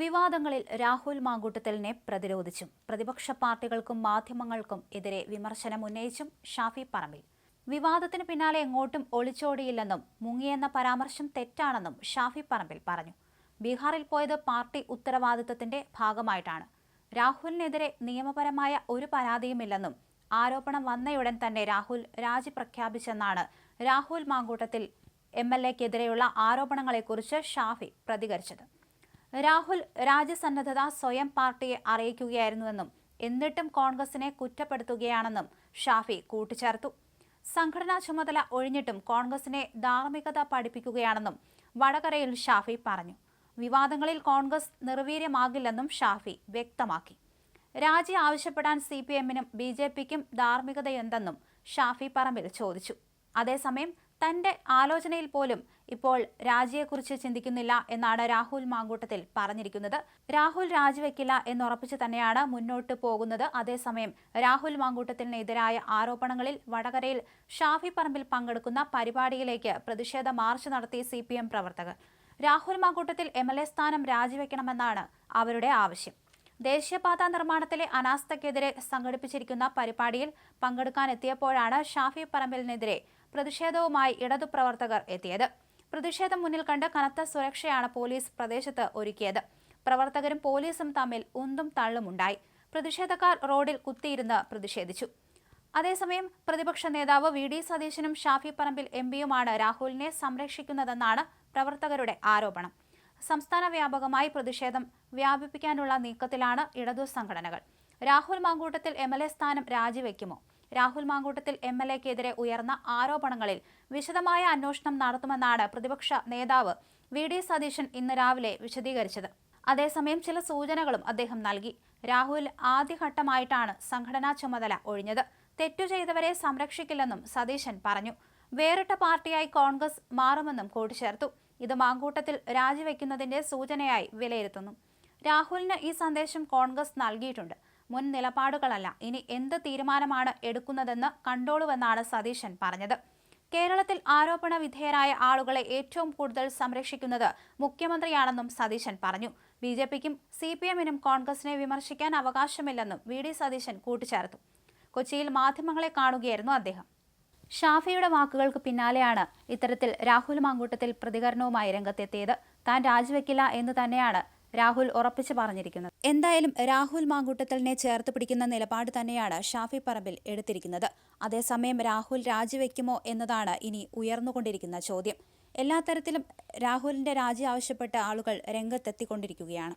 വിവാദങ്ങളിൽ രാഹുൽ മാങ്കൂട്ടത്തലിനെ പ്രതിരോധിച്ചും. പ്രതിപക്ഷ പാർട്ടികൾക്കും മാധ്യമങ്ങൾക്കും എതിരെ വിമർശനം ഉന്നയിച്ചും ഷാഫി പറമ്പിൽ. വിവാദത്തിന് പിന്നാലെ എങ്ങോട്ടും ഒളിച്ചോടിയില്ലെന്നും മുങ്ങിയെന്ന പരാമർശം തെറ്റാണെന്നും ഷാഫി പറമ്പിൽ പറഞ്ഞു. ബീഹാറിൽ പോയത് പാർട്ടി ഉത്തരവാദിത്തത്തിന്റെ ഭാഗമായിട്ടാണ്. രാഹുലിനെതിരെ നിയമപരമായ ഒരു പരാതിയുമില്ലെന്നും ആരോപണം വന്നയുടൻ തന്നെ രാഹുൽ രാജി പ്രഖ്യാപിച്ചെന്നാണ് രാഹുൽ മാങ്കൂട്ടത്തിൽ എം എൽ എക്കെതിരെയുള്ള ആരോപണങ്ങളെക്കുറിച്ച് ഷാഫി പ്രതികരിച്ചത്. രാഹുൽ രാജ്യസന്നദ്ധത സ്വയം പാർട്ടിയെ അറിയിക്കുകയായിരുന്നുവെന്നും എന്നിട്ടും കോൺഗ്രസിനെ കുറ്റപ്പെടുത്തുകയാണെന്നും ഷാഫി കൂട്ടിച്ചേർത്തു. സംഘടനാ ചുമതല ഒഴിഞ്ഞിട്ടും കോൺഗ്രസിനെ ധാർമ്മികത പഠിപ്പിക്കുകയാണെന്നും വടകരയിൽ ഷാഫി പറഞ്ഞു. വിവാദങ്ങളിൽ കോൺഗ്രസ് നിർവീര്യമാകില്ലെന്നും ഷാഫി വ്യക്തമാക്കി. രാജി ആവശ്യപ്പെടാൻ സി പി എമ്മിനും ബി ജെ പിക്കും ധാർമ്മികതയുണ്ടെന്നും ഷാഫി പറമ്പിൽ ചോദിച്ചു. അതേസമയം തന്റെ ആലോചനയിൽ പോലും ഇപ്പോൾ രാജിയെക്കുറിച്ച് ചിന്തിക്കുന്നില്ല എന്നാണ് രാഹുൽ മാങ്കൂട്ടത്തിൽ പറഞ്ഞിരിക്കുന്നത്. രാഹുൽ രാജിവെക്കില്ല എന്നുറപ്പിച്ച് തന്നെയാണ് മുന്നോട്ട് പോകുന്നത്. അതേസമയം രാഹുൽ മാങ്കൂട്ടത്തിനെതിരായ ആരോപണങ്ങളിൽ വടകരയിൽ ഷാഫി പറമ്പിൽ പങ്കെടുക്കുന്ന പരിപാടിയിലേക്ക് പ്രതിഷേധ മാർച്ച് നടത്തി സി പ്രവർത്തകർ. Rahul Mankoottathil M L A സ്ഥാനം രാജിവെക്കണമെന്നാണ് അവരുടെ ആവശ്യം. ദേശീയപാത നിർമ്മാണത്തിലെ അനാസ്ഥക്കെതിരെ സംഘടിപ്പിച്ചിരിക്കുന്ന പരിപാടിയിൽ പങ്കെടുക്കാനെത്തിയപ്പോഴാണ് ഷാഫി പറമ്പിലിനെതിരെ പ്രതിഷേധവുമായി ഇടതു പ്രവർത്തകർ എത്തിയത്. പ്രതിഷേധം മുന്നിൽ കണ്ട് കനത്ത സുരക്ഷയാണ് പോലീസ് പ്രദേശത്ത് ഒരുക്കിയത്. പ്രവർത്തകരും പോലീസും തമ്മിൽ ഉന്തും തള്ളുമുണ്ടായി പ്രതിഷേധക്കാർ റോഡിൽ കുത്തിയിരുന്ന് പ്രതിഷേധിച്ചു. അതേസമയം പ്രതിപക്ഷ നേതാവ് വി. ഡി. സതീശനും ഷാഫി പറമ്പിൽ എം പിയുമാണ് രാഹുലിനെ സംരക്ഷിക്കുന്നതെന്നാണ് പ്രവർത്തകരുടെ ആരോപണം. സംസ്ഥാന വ്യാപകമായി പ്രതിഷേധം വ്യാപിപ്പിക്കാനുള്ള നീക്കത്തിലാണ് ഇടതു സംഘടനകൾ. Rahul Mankoottathil M L A സ്ഥാനം രാജിവെക്കുമോ? രാഹുൽ മാങ്കൂട്ടത്തിൽ എം എൽ എക്കെതിരെ ഉയർന്ന ആരോപണങ്ങളിൽ വിശദമായ അന്വേഷണം നടത്തുമെന്നാണ് പ്രതിപക്ഷ നേതാവ് വി ഡി സതീശൻ ഇന്ന് രാവിലെ വിശദീകരിച്ചത്. അതേസമയം ചില സൂചനകളും അദ്ദേഹം നൽകി. രാഹുൽ ആദ്യഘട്ടമായിട്ടാണ് സംഘടനാ ചുമതല ഒഴിഞ്ഞത്. തെറ്റു ചെയ്തവരെ സംരക്ഷിക്കില്ലെന്നും സതീശൻ പറഞ്ഞു. വേറിട്ട പാർട്ടിയായി കോൺഗ്രസ് മാറുമെന്നും കൂട്ടിച്ചേർത്തു. ഇത് മാങ്കൂട്ടത്തിൽ രാജിവെക്കുന്നതിന്റെ സൂചനയായി വിലയിരുത്തുന്നു. രാഹുലിന് ഈ സന്ദേശം കോൺഗ്രസ് നൽകിയിട്ടുണ്ട്. മുൻ നിലപാടുകളല്ല. ഇനി എന്ത് തീരുമാനമാണ് എടുക്കുന്നതെന്ന് കണ്ടോളുവെന്നാണ് സതീശൻ പറഞ്ഞത്. കേരളത്തിൽ ആരോപണ വിധേയരായ ആളുകളെ ഏറ്റവും കൂടുതൽ സംരക്ഷിക്കുന്നത് മുഖ്യമന്ത്രിയാണെന്നും സതീശൻ പറഞ്ഞു. ബി ജെ പിക്കും സി പി എമ്മിനും കോൺഗ്രസിനെ വിമർശിക്കാൻ അവകാശമില്ലെന്നും വി ഡി സതീശൻ കൂട്ടിച്ചേർത്തു. കൊച്ചിയിൽ മാധ്യമങ്ങളെ കാണുകയായിരുന്നു അദ്ദേഹം. ഷാഫിയുടെ വാക്കുകൾക്ക് പിന്നാലെയാണ് ഇത്തരത്തിൽ രാഹുൽ മാങ്കൂട്ടത്തിൽ പ്രതികരണവുമായി രംഗത്തെത്തിയത്. താൻ രാജിവെക്കില്ല എന്ന് തന്നെയാണ് രാഹുൽ ഉറപ്പിച്ചു പറഞ്ഞിരിക്കുന്നത്. എന്തായാലും രാഹുൽ മാങ്കൂട്ടത്തലിനെ ചേർത്ത് പിടിക്കുന്ന നിലപാട് തന്നെയാണ് ഷാഫി പറമ്പിൽ എടുത്തിരിക്കുന്നത്. അതേസമയം രാഹുൽ രാജിവെക്കുമോ എന്നതാണ് ഇനി ഉയർന്നുകൊണ്ടിരിക്കുന്ന ചോദ്യം. എല്ലാ തരത്തിലും രാഹുലിന്റെ രാജി ആവശ്യപ്പെട്ട് ആളുകൾ രംഗത്തെത്തിക്കൊണ്ടിരിക്കുകയാണ്.